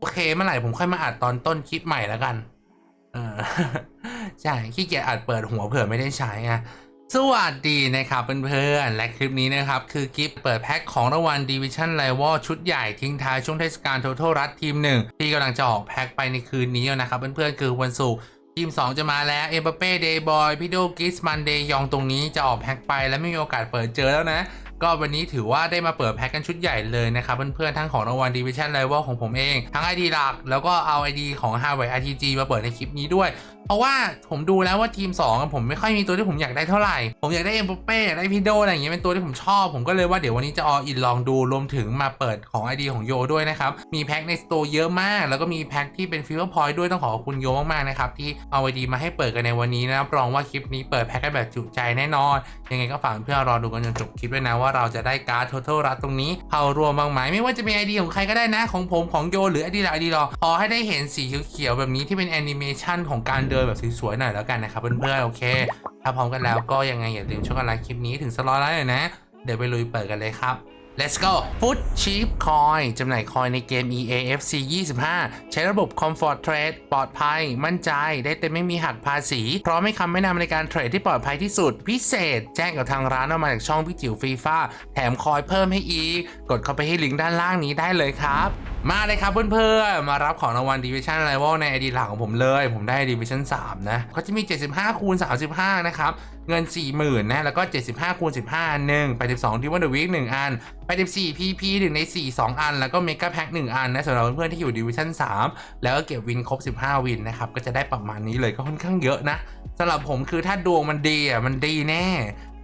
โอเคเมื่อไหร่ผมค่อยมาอัดตอนต้นคลิปใหม่แล้วกัน เออใช่ขี้เกียจอัดเปิดหัวเผื่อไม่ได้ใช้ไงสวัสดีนะครับเพื่อนๆและคลิปนี้นะครับ คือคลิปเปิดแพ็คของรางวัล Division Rival ชุดใหญ่ทิ้งท้ายช่วงเทศกาล Total รัฐทีมหนึ่งที่กำลังจะออกแพ็คไปในคืนนี้นะครับเพื่อนๆคือวันศุกร์ทีม 2 จะมาแล้ว เอ b ปเป้เดย์บอยพี่โดกิสมันเดยองตรงนี้จะออกแพ็คไปและไม่มีโอกาสเปิดเจอแล้วนะ ก็วันนี้ถือว่าได้มาเปิดแพ็คกันชุดใหญ่เลยนะครับเพื่อนๆทั้งของรางวัล Division Rival ของผมเอง ทั้ง ID หลัก แล้วก็เอา ID ของ h a r v a r d RTG มาเปิดในคลิปนี้ด้วย เพราะว่าผมดูแล้วว่าทีม2อะผมไม่ค่อยมีตัวที่ผมอยากได้เท่าไหร่ ผมอยากได้เอ็มเป้อยากได้พีโดอะไรอย่างเงี้ยเป็นตัวที่ผมชอบ ผมก็เลยว่าเดี๋ยววันนี้จะออินลองดูรวมถึงมาเปิดของ ID ของโยด้วยนะครับมีแพ็คในสโตร์เยอะมาก แล้วก็มีแพ็คที่เป็นฟิวเวอร์พอยต์ด้วยต้องขอบคุณโยมากๆนะครับที่เอา ID มาให้เปิดกันในวันนี้นะรับรองว่าคลิปนี้เปิดแพ็คกันแบบจุใจแน่นอน ยังไงก็ฝากเพื่อรอดูกันจนจบคลิปด้วยนะว่าเราจะได้การ์ดท total รัสตรงนี้เข้ารวมบ้างไหมไม่ว่าจะเป็นไอเดียของใครก็ได้นะ ของผมของโยหรือ ID หลัก ID รอขอให้ได้เห็นสีเขียวๆแบบนี้ที่เป็นแอนิเมชันของการเดินแบบสวยๆหน่อยแล้วกันนะครับเพื่อนๆโอเค ถ้าพร้อมกันแล้วก็ยังไงอย่าลืมช่วยกันไลค์คลิปนี้ถึงสล็อตแล้วนะเดี๋ยวไปลุยเปิดกันเลยครับ Let's go Foot Cheap Coin จำหน่ายคอยในเกม EAFC 25 ใช้ระบบ Comfort Trade ปลอดภัย มั่นใจ ได้เต็มไม่มีหักภาษี พร้อมให้คำแนะนำในการเทรดที่ปลอดภัยที่สุด พิเศษ แจ้งกับทางร้านออกมาจากช่องพี่จิ๋วฟีฟ่าแถมคอยเพิ่มให้อีก กดเข้าไปที่ลิงก์ด้านล่างนี้ได้เลยครับมาเลยครับเพื่อนๆ มารับของรางวัล Division Rival ใน ID หลักของผมเลย ผมได้ Division 3 นะเขาจะมี 75 คูณ 35 นะครับ เงิน 40,000 นะ แล้วก็ 75 คูณ 15อันหนึ่ง82ที่วันเดอะวีค1อัน 84 PP 1 ใน 4 2 อัน แล้วก็ Mega Pack 1 อันนะสำหรับเพื่อนๆ ที่อยู่ Division 3 แล้วก็เก็บวินครบ 15 วินนะครับ ก็จะได้ประมาณนี้เลยก็ค่อนข้างเยอะนะสำหรับผมคือถ้าดวงมันดีอะมันดีแน่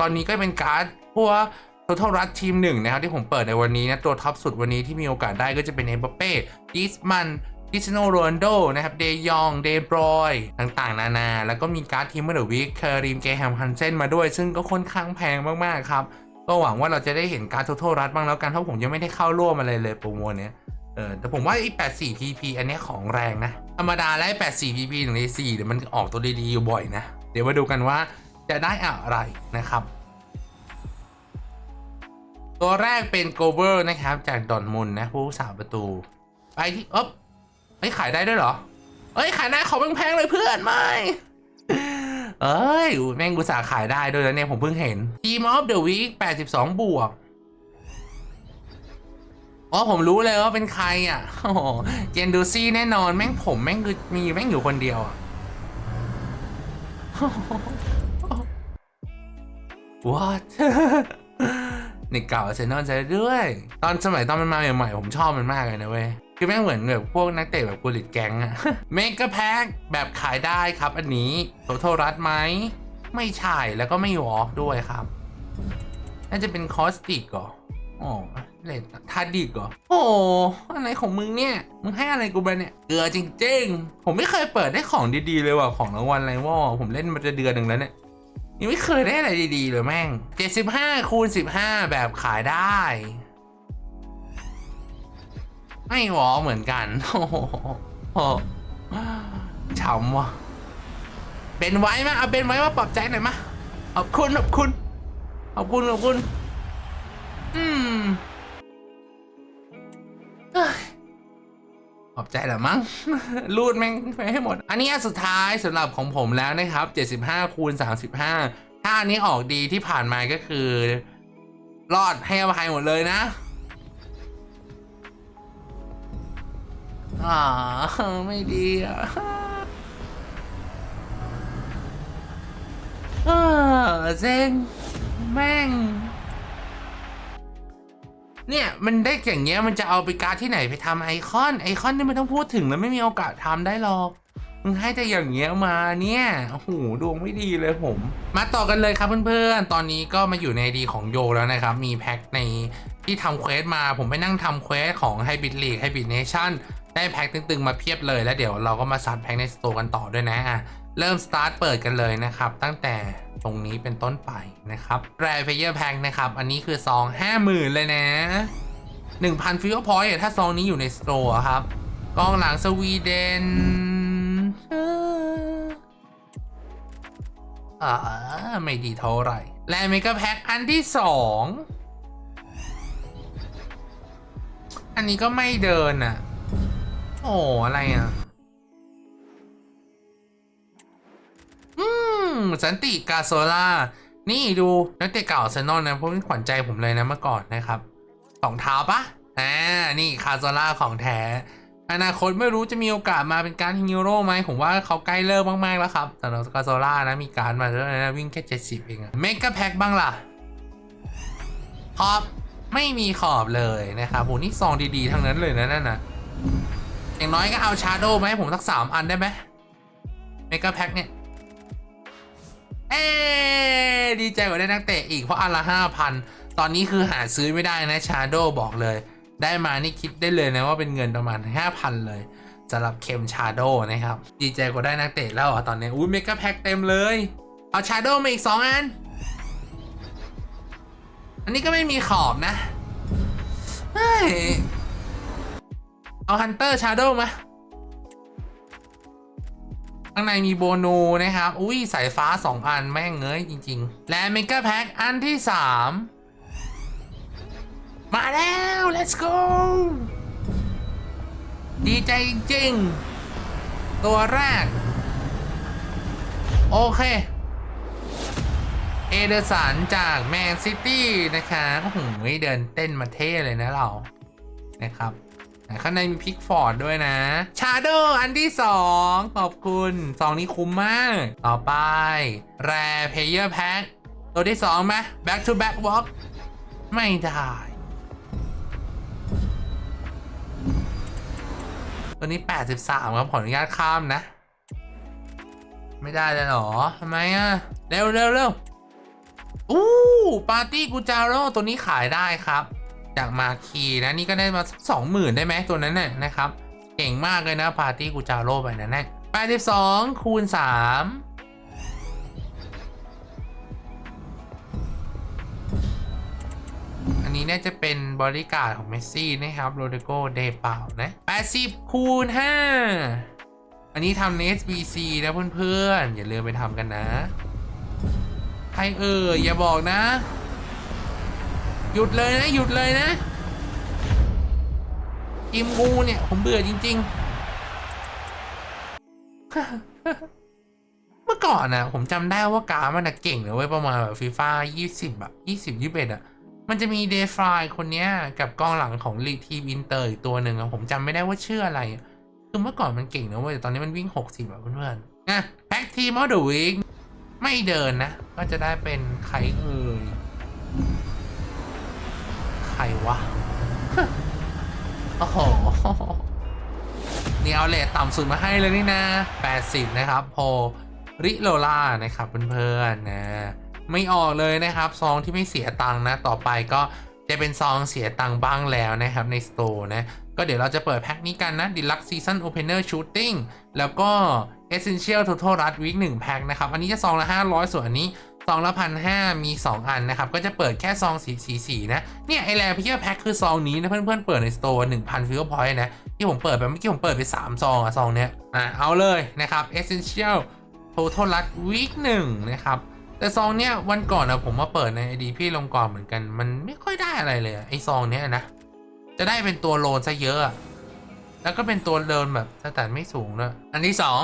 ตอนนี้ก็เป็นการ์ดพวก Total รัฐทีมหนึ่งนะครับที่ผมเปิดในวันนี้นะตัวท็อปสุดวันนี้ที่มีโอกาสได้ก็จะเป็นเอ็มบัปเป้ดิสมันคริสโนโรนโดนะครับ เดยอง เดบรอย ต่างๆ นานา แล้วก็มีการ์ดทีมเมอร์วิกเคอรีม เกแฮม ฮันเซนมาด้วย ซึ่งก็ค่อนข้างแพงมากๆ ครับ ก็หวังว่าเราจะได้เห็นการ์ด Total รัฐบ้างแล้วกัน เพราะผมยังไม่ได้เข้าร่วมอะไรเลยโปรโมทเนี้ย เออ แต่ผมว่าไอ้84 PP อันนี้ของแรงนะ ธรรมดาแล้ว84 PP หนึ่งใน4เดี๋ยวมันออกตัวดีๆอยู่บ่อยนะ เดี๋ยวมาดูกันว่าจะได้อะไรนะครับ ตัวแรกเป็นโกเบอร์นะครับ จากดอนมุนนะ ผู้สาวประตู ไปที่อ๊บเอ้ขายได้ด้วยเหรอ เอ้ยขายได้ของแพงๆเลยเพื่อนไม่ เอ้ยแม่งกุตสาขายได้ด้วยแล้วเนี่ยผมเพิ่งเห็น Team of the Week 82บสองบวกอ๋อผมรู้เลยว่าเป็นใครอะโอ้โหเจนดูซี่แน่นอนแม่งผมแม่งคือมีแม่งอยู่คนเดียวอะ What ในเก่าอาร์เซนอลจะด้วย ตอนสมัยตอนมันมาใหม่ๆผมชอบมันมากเลยนะเว้ยคือแม่งเหมือนแบบพวกนักเตะแบบกุลิตแก๊งอะเมกะแพ็คแบบขายได้ครับ อันนี้โทโทรัดไหมไม่ใช่แล้วก็ไม่วอล์กด้วยครับ น่าจะเป็นคอสติกเหรออ๋อเลดทาดิกเหรอ โอ้อะไรของมึงเนี่ย มึงให้อะไรกูไปเนี่ย เกลือจริงๆ ผมไม่เคยเปิดได้ของดีๆเลยว่ะ ของรางวัลอะไรวะผมเล่นมาจะเดือนหนึ่งแล้วเนี่ย ยังไม่เคยได้อะไรดีๆเลยแม่ง 75คูณ15 แบบขายได้ ไม่หวอเหมือนกัน โอ้โหช้ำว่ะเป็นไว้มาเอาเป็นไว้มาปรับใจหน่อยมาขอบคุณขอบคุณขอบคุณขอบคุณ อบใจแหละมั้ง รูดแม่งไปให้หมด อันนี้สุดท้ายสำหรับของผมแล้วนะครับ 75คูณ35 ถ้าอันนี้ออกดีที่ผ่านมาก็คือ รอดให้อภัยหมดเลยนะอ่าไม่ดีอะเออเซ็งแม่ง เนี่ยมันได้อย่างเงี้ยมันจะเอาไปการดที่ไหนไปทำไอคอนไอคอนนี่ไม่ต้องพูดถึงแล้วไม่มีโอกาสทำได้หรอกมึงให้แต่อย่างเงี้ยมาเนี่ยโอ้โหดวงไม่ดีเลยผม มาต่อกันเลยครับเพื่อนๆ ตอนนี้ก็มาอยู่ในดีของโยแล้วนะครับ มีแพ็คในที่ทำเควสมา ผมไปนั่งทำเควสของ Hybrid League Hybrid Nation ได้แพ็คตึงๆ มาเพียบเลยแล้วเดี๋ยวเราก็มาซัดแพ็คในสโตร์กันต่อด้วยนะอะเริ่มสตาร์ทเปิดกันเลยนะครับ ตั้งแต่ ตรงนี้เป็นต้นไปนะครับแรเพเยอร์แพ็คนะครับ อันนี้คือซอง50,000เลยนะ 1,000ฟิวพอยต์ถ้าซองนี้อยู่ในสโตร์ครับกองหลังสวีเดนอ่าไม่ดีเท่าไหร่แลเมกะแพ็คอันที่สองอันนี้ก็ไม่เดินอะ โอ้อะไรอะ สันติกาโซล่า นี่ดูนักเตะเก่าเซนอลนะพราะเป็นขวัญใจผมเลยนะเมื่อก่อนนะครับสองเท้าปะอ่านี่คาโซล่าของแท้ อนาคตไม่รู้จะมีโอกาสมาเป็นการฮีโร่ไหมผมว่าเขาใกล้เลิกมากๆแล้วครับสำหรับกาโซล่านะมีการมาแล้วนะวิ่งแค่70เองเมกะแพ็คบ้างล่ะขอบไม่มีขอบเลยนะครับโหนี่ซองดีๆทั้งนั้นเลยนะนั่นนะอย่างน้อยก็เอาชาโดว์มาให้ผมสักสามอันได้ไหมเมกะแพ็คเนี่ย เอ้ดีใจกว่าได้นักเตะอีกเพราะอันละห้าพันตอนนี้คือหาซื้อไม่ได้นะชาโดบอกเลย ได้มานี่คิดได้เลยนะว่าเป็นเงินประมาณ 5,000 เลยสำหรับเคมชาโดนะครับ ดีใจกว่าได้นักเตะแล้วอตอนนี้อุ้ยเมกะแพ็คเต็มเลย เอาชาโดมาอีก 2 อัน อันนี้ก็ไม่มีขอบนะเฮ้ยเอาฮันเตอร์ชาโดมา ข้างในมีโบนูนะครับ อุ้ยสายฟ้า 2 อันแม่งเงยจริง ๆ และเมกะแพ็คอันที่ 3 มาแล้ว let's go ดีใจจริง ตัวแรก โอเค เอเดอร์สันจากแมนซิตี้นะคะโอ้โหเดินเต้นมาเท่เลยนะเรานะครับ ข้างในมีพิกฟอร์ดด้วยนะ ชาโดอันที่ 2 ขอบคุณซองนี้คุ้มมาก ต่อไป แรเพเยอร์แพ็คตัวที่2ไหม back to back walk ไม่ได้ ตัวนี้ 83 ครับขออนุญาตข้ามนะ ไม่ได้เลยเหรอทำไมอะ เร็วเร็วเร็วอู้ปาร์ตี้กูจาโร่ตัวนี้ขายได้ครับ จากมาคีนะนี่ก็ได้มาสองหมื่นได้ไหมตัวนั้นน่ะนะครับ เก่งมากเลยนะปาร์ตี้กูจาโร่ไปนะแน่82คูณ3อันนี้น่าจะเป็นบริการของเมสซี่นะครับโรดิโกเดเปล่านะ80คูณ5อันนี้ทำใน SBC นะเพื่อนๆ อย่าลืมไปทำกันนะ ใครเอ่ยอย่าบอกนะ หยุดเลยนะหยุดเลยนะกิมงูเนี่ย ผมเบื่อจริง ๆ เมื่อก่อนนะผมจำได้ว่ากามันนะเก่งเลยเว้ยประมาณแบบฟีฟ่า20อะ20 21อะมันจะมีเดฟายคนเนี้ย กับกองหลังของลีกทีมอินเตอร์อีกตัวหนึ่งอะผมจำไม่ได้ว่าชื่ออะไร คือเมื่อก่อนมันเก่งนะเว้ยแต่ตอนนี้มันวิ่ง60แบบเพื่อนๆนะแพ็กทีมออเดอร์วิกไม่เดินนะ ก็จะได้เป็นใครเอ่ย ใครวะ โอ้โห นี่เอาเลทต่ำสุดมาให้เลยนี่นะ 80 นะครับ โพริโลล่านะครับเพื่อนๆนะ ไม่ออกเลยนะครับ ซองที่ไม่เสียตังค์นะ ต่อไปก็จะเป็นซองเสียตังค์บ้างแล้วนะครับในสโตร์นะ ก็เดี๋ยวเราจะเปิดแพ็คนี้กันนะ Deluxe Season Opener Shooting แล้วก็ Essential Total Rush Week 1แพ็คนะครับ อันนี้จะซองละ 500 ส่วนอันนี้ ซองละพันห้ามี 2 อันนะครับ ก็จะเปิดแค่ซองสีสีสีนะ เนี่ย ไอแลพิเศษแพ็คคือซองนี้นะเพื่อนๆเปิดในสโตร์1,000ฟิวพอยต์นะ ที่ผมเปิดไปเมื่อกี้ผมเปิดไป 3 ซองอะซองเนี้ยอะเอาเลยนะครับ Essential Total Rush Week 1นะครับแต่ซองเนี้ยวันก่อนอะผมมาเปิดในไอดีพี่ลงก่อนเหมือนกัน มันไม่ค่อยได้อะไรเลยอะไอซองเนี้ยนะ จะได้เป็นตัวโลนซะเยอะ แล้วก็เป็นตัวเดินแบบสแตทไม่สูงด้วยอันที่สอง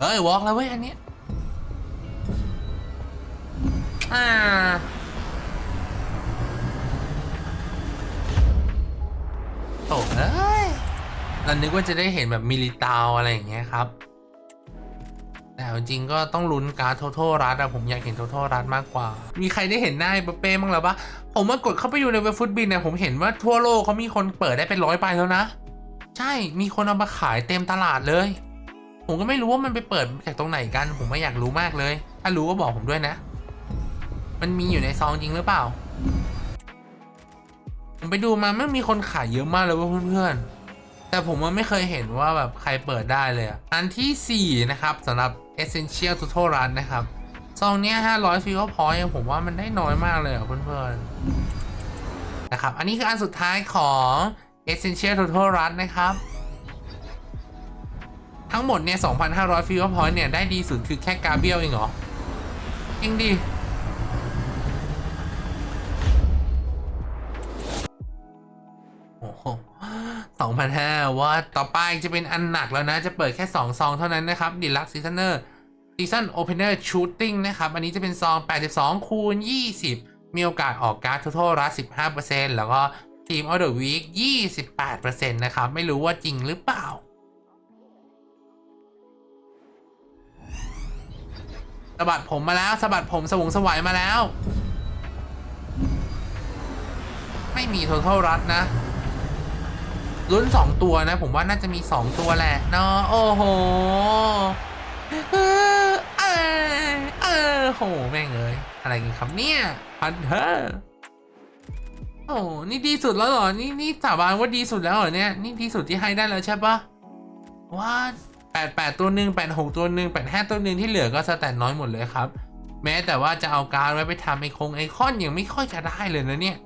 เฮ้ยวอล์กแล้วเว้ยอันเนี้ย อ่าโถ่เอ้ยเรานึกว่าจะได้เห็นแบบมิลิตาวอะไรอย่างเงี้ยครับ แต่เอาจริงก็ต้องลุ้นการ์ดโทโทรัสอะผมอยากเห็นโทโทรัสมากกว่า มีใครได้เห็นหน้าไอ้เป้บ้างหรือปะผมมากดเข้าไปอยู่ในเว็บฟุตบินเนี่ยผมเห็นว่าทั่วโลกเขามีคนเปิดได้เป็นร้อยใบแล้วนะ ใช่ มีคนเอามาขายเต็มตลาดเลย ผมก็ไม่รู้ว่ามันไปเปิดจากตรงไหนกัน ผมไม่อยากรู้มากเลย ถ้ารู้ก็บอกผมด้วยนะ มันมีอยู่ในซองจริงหรือเปล่า ผมไปดูมาไม่มีคนขายเยอะมากเลยเว่าเพื่อนๆ แต่ผมว่าไม่เคยเห็นว่าแบบใครเปิดได้เลย อันทีสี่4 นะครับสำหรับ Essential Total Run นะครับ ซองเนี้ย500ฟิวพอยต์ผมว่ามันได้น้อยมากเลยอะเพื่อนๆ นะครับ อันนี้คืออันสุดท้ายของ Essential Total Run นะครับทั้งหมดเนี่ย 2,500 ฟิวพอยต์เนี่ย ได้ดีสุดคือแค่กาเบียลเองเหรอจริงดิ 2,500ว่าต่อไปจะเป็นอันหนักแล้วนะ จะเปิดแค่ 2 ซองเท่านั้นนะครับดีลักซีซันเนอร์ซีซันโอเพนเนอร์ชูตติ้งนะครับ อันนี้จะเป็นซอง 82 คูณ 20 มีโอกาสออกการ์ดท o ท a l รัส15%แล้วก็ทีมออเดอร์วีค28%นะครับ ไม่รู้ว่าจริงหรือเปล่าสะบัดผมมาแล้วสะบัดผมสวงสวัยมาแล้ว ไม่มี total รัดนะ ลุ้นสองตัวนะ ผมว่าน่าจะมีสองตัวแหละเนาะโอ้โหเออเออเออโหแม่งเอ้ยอะไรกันครับเนี่ยพันเธอร์โอ้นี่ดีสุดแล้วเหรอ นี่นี่สาบานว่าดีสุดแล้วเหรอเนี่ย นี่ดีสุดที่ให้ได้แล้วใช่ปะว่าแปดแปดตัวหนึ่งแปดหกตัวหนึ่งแปดห้าตัวหนึ่งที่เหลือก็สแตนน้อยหมดเลยครับ แม้แต่ว่าจะเอาการดไว้ไปทำไอคงไอคอนยังไม่ค่อยจะได้เลยนะเนี่ย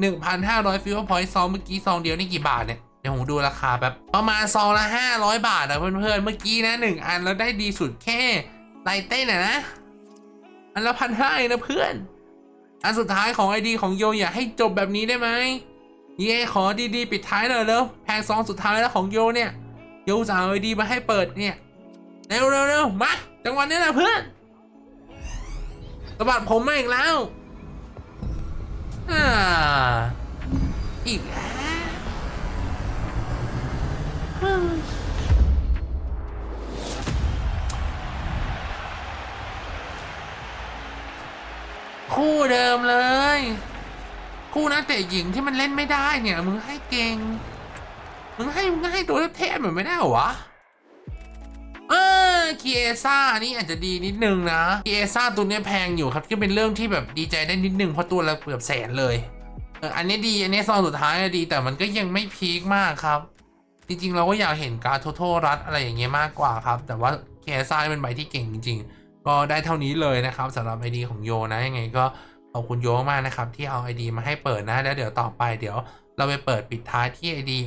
1,500ฟิวพอยต์ซองเมื่อกี้ซองเดียวนี่กี่บาทเนี่ย เดี๋ยวผมดูราคาแบบประมาณซองละ 500 บาทอะเพื่อนๆ เมื่อกี้นะหนึ่งอันแล้วได้ดีสุดแค่ไลเต้นอะนะ อันละพันห้านะเพื่อน อันสุดท้ายของไอดีของโยอย่าให้จบแบบนี้ได้ไหมเย่ขอดีๆ ปิดท้ายหน่อยเร็วแพงซองสุดท้ายแล้วของโยเนี่ย โยสั่งไอดีมาให้เปิดเนี่ยเร็วเร็วเร็วมาจังหวะนี้นะเพื่อนสะบัดผมมาอีกแล้วอ่าอีกแล้ว คู่เดิมเลย คู่นักเตะหญิงที่มันเล่นไม่ได้เนี่ย มึงให้เก่ง มึงให้มึงให้ตัวเทพเหมือนไม่ได้เหรอวะเออเคีเอซ่านี่อาจจะดีนิดนึงนะเคีเอซ่าตัวนี้แพงอยู่ครับก็เป็นเรื่องที่แบบดีใจได้นิดนึงเพราะตัวละเกือบแสนเลยอันนี้ดี อันนี้ซองสุดท้ายอะดีแต่มันก็ยังไม่พีคมากครับ ริง ๆ เราก็อยากเห็นการโทโทรัดอะไรอย่างเงี้ยมากกว่าครับ แต่ว่าเคซ่าเป็นใบที่เก่งจริง ๆ ก็ได้เท่านี้เลยนะครับสำหรับไอดีของโยนะยังไงก็ขอบคุณโยมากนะครับที่เอาไอดีมาให้เปิดนะแล้วเดี๋ยวต่อไปเดี๋ยวเราไปเปิดปิดท้ายที่ไอดี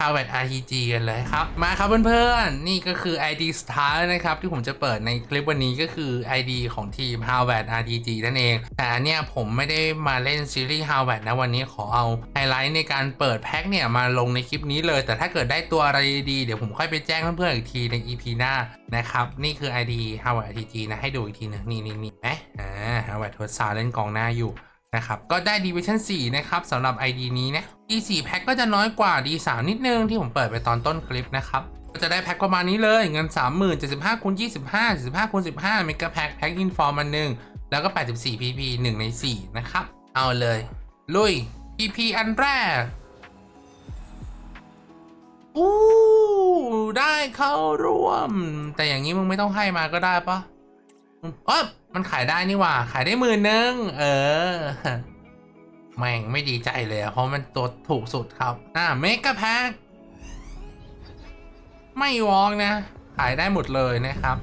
h a r v a r d RTG กันเลยครับ มาครับเพื่อนๆ นี่ก็คือ ID สุดท้ายนะครับ ที่ผมจะเปิดในคลิปวันนี้ก็คือ ID ของทีม h a r v a r d RTG นั่นเอง แต่อันเนี่ยผมไม่ได้มาเล่นซีรีส์ h a r v a r d นะวันนี้ขอเอาไฮไลท์ในการเปิดแพ็คเนี่ยมาลงในคลิปนี้เลย แต่ถ้าเกิดได้ตัวอะไรดีเดี๋ยวผมค่อยไปแจ้งเพื่อนๆอีกทีใน EP หน้านะครับ นี่คือ ID h a r v a r d RTG นะให้ดูอีกทีหนึงนี่นี่นี่ไหมอ่า h a r v a r d ทดสาเล่นกองหน้าอยู่ นะครับก็ได้ Division 4 นะครับสำหรับ ID นี้นะ D4 แพ็คก็จะน้อยกว่า D3 นิดนึงที่ผมเปิดไปตอนต้นคลิปนะครับก็จะได้แพ็คประมาณนี้เลยเงิน 30,000 75คูณ25 75คูณ15เมกะแพ็คแพ็คอินฟอร์มอันหนึ่งแล้วก็ 84 PP 1 ใน 4 นะครับ เอาเลย ลุย PP อันแรกอู้ได้เข้าร่วม แต่อย่างนี้มึงไม่ต้องให้มาก็ได้ปะเออ มันขายได้นี่ว่า ขายได้หมื่นนึง เออ แม่งไม่ดีใจเลยอะเพราะมันตัวถูกสุดครับ อ่าเมกะแพ็คไม่วองนะ ขายได้หมดเลยนะครับ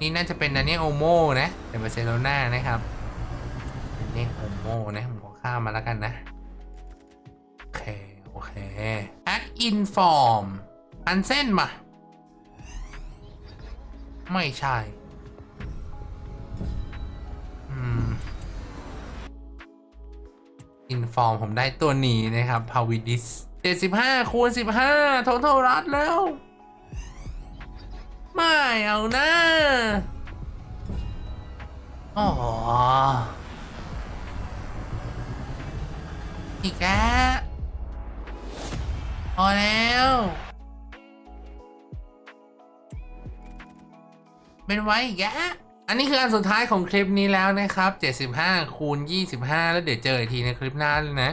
นี่น่าจะเป็นด a น i e l โอโมนะเป็นบาร์เซโลนานะครับด a น i e l โอโมนะผมขอข้ามมาแล้วกันนะ โอเค โอเคแพ็คอินฟอร์มอันเส้นมา ไม่ใช่ อินฟอร์มผมได้ตัวนี้นะครับพาวิดิส75คูณ15โทท l รัดแล้ว ไม่เอานะอ๋ออีกแล้วพอแล้ว เป็นไว้อีกแล้ว อันนี้คืออันสุดท้ายของคลิปนี้แล้วนะครับ 75 คูณ 25 แล้วเดี๋ยวเจออีกทีในคลิปหน้าเลยนะ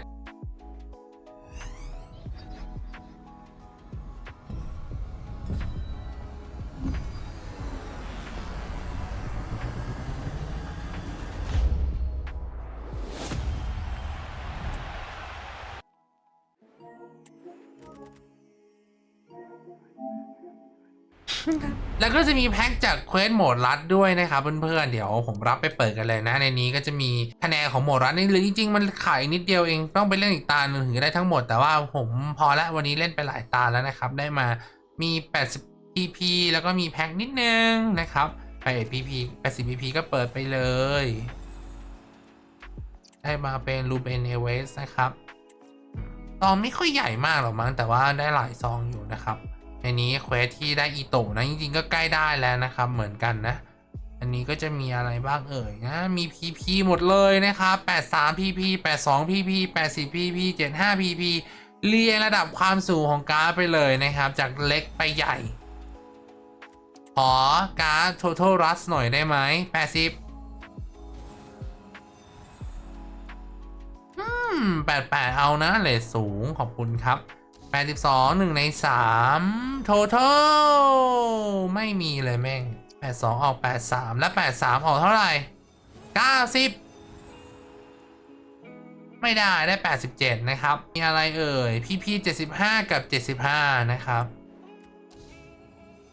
แล้วก็จะมีแพ็กจากเควสโหมดรัดด้วยนะครับเพื่อนๆ เดี๋ยวผมรับไปเปิดกันเลยนะ ในนี้ก็จะมีคะแนนของโหมดรัดนี่หรือจริงๆ มันขายนิดเดียวเองต้องไปเล่นอีกตาหนึ่งถึงจะได้ทั้งหมดแต่ว่าผมพอละวันนี้เล่นไปหลายตาแล้วนะครับ ได้มามี 80 pp แล้วก็มีแพ็กนิดนึงนะครับไป pp 80 pp ก็เปิดไปเลย ได้มาเป็นรูเบนเอเวสนะครับซองไม่ค่อยใหญ่มากหรอกมั้งแต่ว่าได้หลายซองอยู่นะครับ ในนี้เควสที่ได้อีโตะนะจริงๆก็ใกล้ได้แล้วนะครับ เหมือนกันนะ อันนี้ก็จะมีอะไรบ้างเอ่ยนะ มี PP หมดเลยนะครับ 83 PP 82 PP 80 PP 75 PP เรียงระดับความสูงของการ์ดไปเลยนะครับ จากเล็กไปใหญ่ ขอการ์ด Total Rust หน่อยได้ไหม80อืม88เอานะเลทสูงขอบคุณครับ 82 1 ใน 3 Total ไม่มีเลยแม่ง 82 ออก 83 และ 83 ออกเท่าไหร่ 90 ไม่ได้ได้ 87 นะครับ มีอะไรเอ่ย PP 75 กับ 75 นะครับ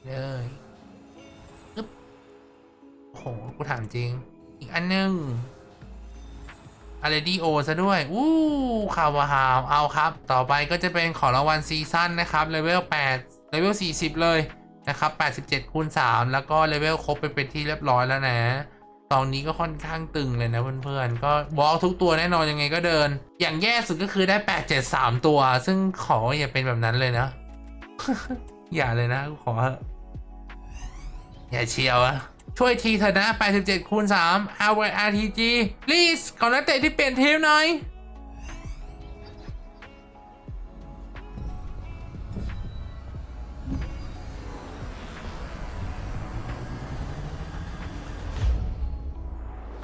เลยอึ๊บโหกูถามจริง อีกอันหนึง อะไรดีโอซะด้วยอู้คาวาฮาวเอาครับ ต่อไปก็จะเป็นของรางวัลซีซั่นนะครับเลเวล8เลเวล40 เลยนะครับ87คูณ3แล้วก็เลเวลครบไปเป็นที่เรียบร้อยแล้วนะตอนนี้ก็ค่อนข้างตึงเลยนะเพื่อนๆ ก็บล็อกทุกตัวแน่นอนยังไงก็เดิน อย่างแย่สุดก็คือได้ 873 ตัว ซึ่งขออย่าเป็นแบบนั้นเลยนะ อย่าเลยนะ ขอเถอะอย่าเชียวอะ ช่วยทีเถอะนะ 87คูณ3 Harvard RTG please ขอนักเตะที่เปลี่ยนทีมหน่อย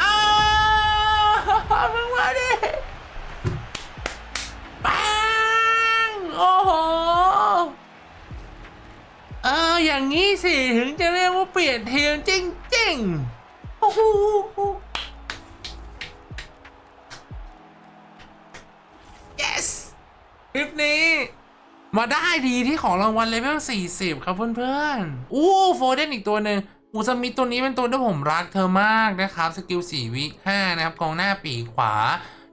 อ้าวมึงมาดิปังโอ้โหอออย่างนี้สิ ถึงจะเรียกว่าเปลี่ยนทีมจริง ๆโอ้โห yes คลิปนี้ มาได้ดีที่ของรางวัลเลเวล40 ครับเพื่อนๆ อู้โฟเดนอีกตัวหนึ่งอูสมิธตัวนี้เป็นตัวที่ผมรักเธอมากนะครับ สกิล 4 วิ5นะครับกองหน้าปีกขวา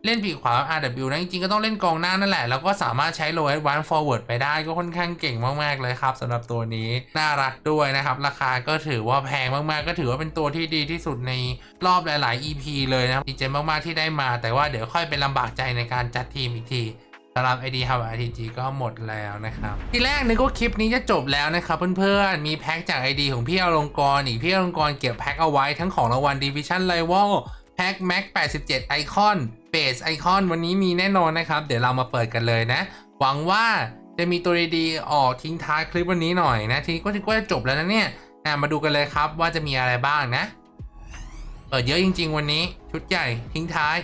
เล่นปีกขวา RW นะจริงๆก็ต้องเล่นกองหน้านั่นแหละ แล้วก็สามารถใช้ low advance forward ไปได้ก็ค่อนข้างเก่งมากๆเลยครับสำหรับตัวนี้น่ารักด้วยนะครับ ราคาก็ถือว่าแพงมากๆ ก็ถือว่าเป็นตัวที่ดีที่สุดในรอบหลาย ๆ EP เลยนะครับดีใจมากๆที่ได้มา แต่ว่าเดี๋ยวค่อยเป็นลำบากใจในการจัดทีมอีกทีสำหรับ ID h o w RTG ก็หมดแล้วนะครับ ที่แรกนึกว่าคลิปนี้จะจบแล้วนะครับเพื่อนๆ มีแพ็คจาก ID ของพี่อลงกรอีกพี่อลงกรเก็บแพ็คเอาไว้ทั้งของรางวัล Division Rival แพ็ค Mac 87 ไอคอนเบสไอคอนวันนี้มีแน่นอนนะครับ เดี๋ยวเรามาเปิดกันเลยนะ หวังว่าจะมีตัวดีๆออกทิ้งท้ายคลิปวันนี้หน่อยนะทีนี้ก็ถือว่าจะจบแล้วนะเนี่ยอะมาดูกันเลยครับว่าจะมีอะไรบ้างนะ เปิดเยอะจริง ๆ วันนี้ชุดใหญ่ทิ้งท้าย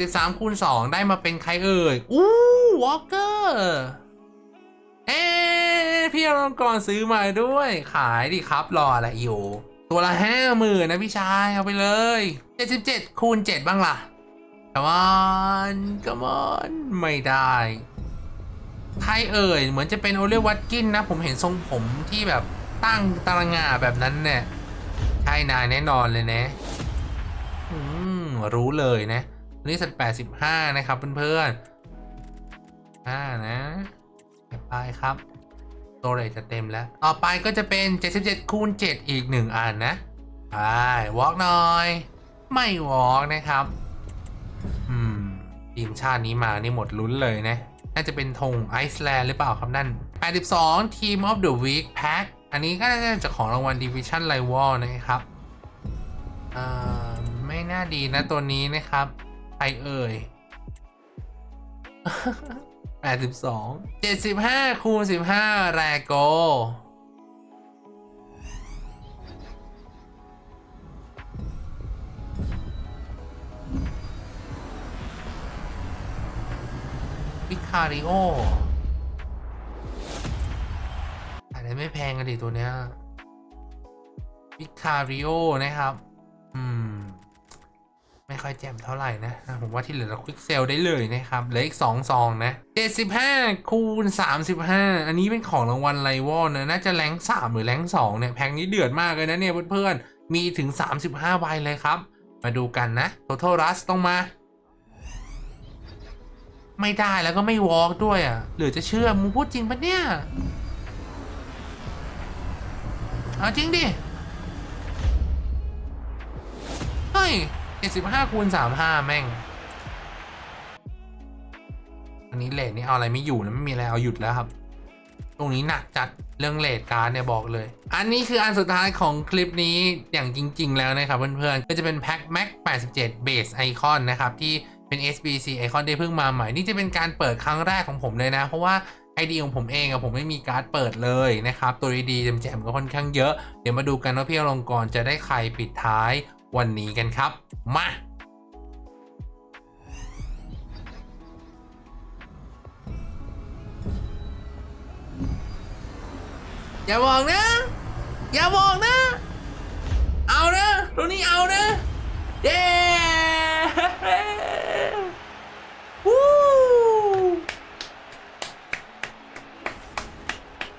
13คูณ2ได้มาเป็นใครเอ่ย อู้วอลเกอร์ เอ๊ พี่อลงกรซื้อมาด้วย ขายดิครับรออะไรอยู่ ตัวละห้าหมื่นนะพี่ชายเอาไปเลย77คูณ7บ้างล่ะกมอนกมอนไม่ได้ ใครเอ่ย เหมือนจะเป็นโอเลวัตกินนะ ผมเห็นทรงผมที่แบบตั้งตารางาแบบนั้นเนี่ย ใช่นายแน่นอนเลยนะ อืม รู้เลยนะ นี่สัตว์85นะครับเพื่อนๆอ่านะเก็บไปครับ ตัวเลยจะเต็มแล้ว ต่อไปก็จะเป็น 77คูณ7อีก 1 อันนะไปวอล์กหน่อย ไม่วอล์กนะครับ อืมทีมชาตินี้มานี่หมดลุ้นเลยนะ น่าจะเป็นธงไอซ์แลนด์หรือเปล่าครับนั่น 82 Team of the Week Pack อันนี้ก็น่าจะของรางวัล Division Rival นะครับเอ่อไม่น่าดีนะตัวนี้นะครับใครเอ่ย 82 75คูณ15 แรโก วิคาริโออะไรไม่แพงกันดิตัวเนี้ยวิคาริโอนะครับ อืม ไม่ค่อยแจ่มเท่าไหร่นะ ผมว่าที่เหลือเราควิกเซลได้เลยนะครับ เหลืออีก2ซองนะ 75 คูณ 35 อันนี้เป็นของรางวัลไลวอลนะ น่าจะแรง3หรือแรง2เนี่ย แพ็คนี้เดือดมากเลยนะเนี่ยเพื่อนๆ มีถึง 35ใบเลยครับ มาดูกันนะ Total Rush ต้องมา ไม่ได้แล้วก็ไม่วอล์กด้วยอะหรือจะเชื่อ มึงพูดจริงปะเนี่ย เอาจริงดิ เฮ้ย 75คูณ35 แม่ง อันนี้เลทนี่เอาอะไรไม่อยู่แล้วไม่มีอะไรเอาหยุดแล้วครับ ตรงนี้หนักจัดเรื่องเลทการ์ดเนี่ยบอกเลย อันนี้คืออันสุดท้ายของคลิปนี้อย่างจริง ๆ แล้วนะครับเพื่อนๆ ก็จะเป็นแพ็ค Mac 87 Base Icon นะครับที่เป็น SBC Icon ที่เพิ่งมาใหม่ นี่จะเป็นการเปิดครั้งแรกของผมเลยนะ เพราะว่าไอดีของผมเองอะผมไม่มีการ์ดเปิดเลยนะครับ ตัวดีๆแจมๆก็ค่อนข้างเยอะ เดี๋ยวมาดูกันว่าพี่อลงกรจะได้ใครปิดท้าย วันนี้กันครับ มาอย่าบอกนะ อย่าบอกนะ เอานะตรงนี้เอานะ เย้วู้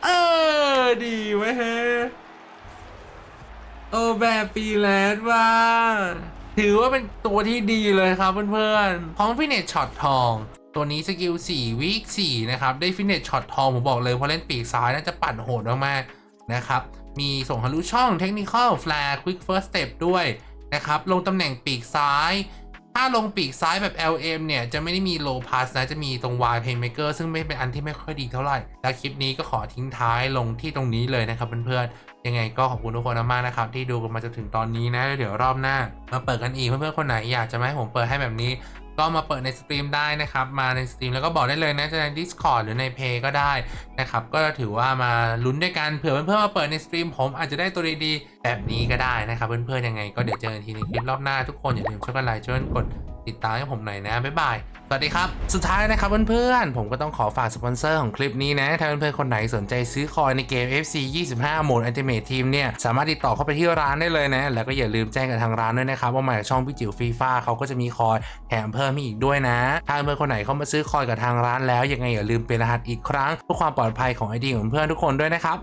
เออ ดีไว้ยเฮ้ยโอ้แบบ ปีแลนด์ว่าถือว่าเป็นตัวที่ดีเลยครับเพื่อนๆพร้อมฟินเนชช็อตทอง ตัวนี้สกิล4วิก4นะครับ ได้ฟินเนชช็อตทอง ผมบอกเลยพอเล่นปีกซ้ายน่าจะปั่นโหดมากๆนะครับ มีส่งทะลุช่องเทคนิคอลแฟร์ควิกเฟิร์สสเต็ปด้วยนะครับ ลงตำแหน่งปีกซ้าย ถ้าลงปีกซ้ายแบบ LM เนี่ย จะไม่ได้มีโลพาสนะ จะมีตรง Y Playmaker ซึ่งไม่เป็นอันที่ไม่ค่อยดีเท่าไหร่ และคลิปนี้ก็ขอทิ้งท้ายลงที่ตรงนี้เลยนะครับเพื่อนๆ ยังไงก็ขอบคุณทุกคนมากนะครับ ที่ดูกันมาจนถึงตอนนี้นะแล้วเดี๋ยวรอบหน้า มาเปิดกันอีกเพื่อนๆคนไหนอยากจะมาให้ผมเปิดให้แบบนี้ ก็มาเปิดในสตรีมได้นะครับ มาในสตรีมแล้วก็บอกได้เลยนะจะใน Discord หรือใน p a y ก็ได้นะครับ ก็ถือว่ามาลุ้นด้วยกันเผื่อเพื่อนๆมาเปิดในสตรีมผมอาจจะได้ตัวดีๆแบบนี้ก็ได้นะครับ เพื่อนๆยังไง ก็เดี๋ยวเจอกันทีในคลิปรอบหน้าทุกคนอย่าลืมช่วยกันไลค์ช่วยกันกด ติดตามให้ผมหน่อยนะ บ๊ายบาย สวัสดีครับ สุดท้ายนะครับเพื่อนๆ ผมก็ต้องขอฝากสปอนเซอร์ของคลิปนี้นะ ถ้าเพื่อนๆ คนไหนสนใจซื้อคอยในเกม FC 25 โหมด Ultimate Team เนี่ย สามารถติดต่อเข้าไปที่ร้านได้เลยนะ แล้วก็อย่าลืมแจ้งกับทางร้านด้วยนะครับ ว่ามาจากช่องพี่จิ๋วฟีฟ่าเขาก็จะมีคอยแถมเพิ่มให้อีกด้วยนะ ถ้าเพื่อนๆ คนไหนเข้ามาซื้อคอยกับทางร้านแล้วยังไงอย่าลืมเป็นรหัสอีกครั้งเพื่อความปลอดภัยของไอดีของเพื่อนทุกคนด้วยนะครับ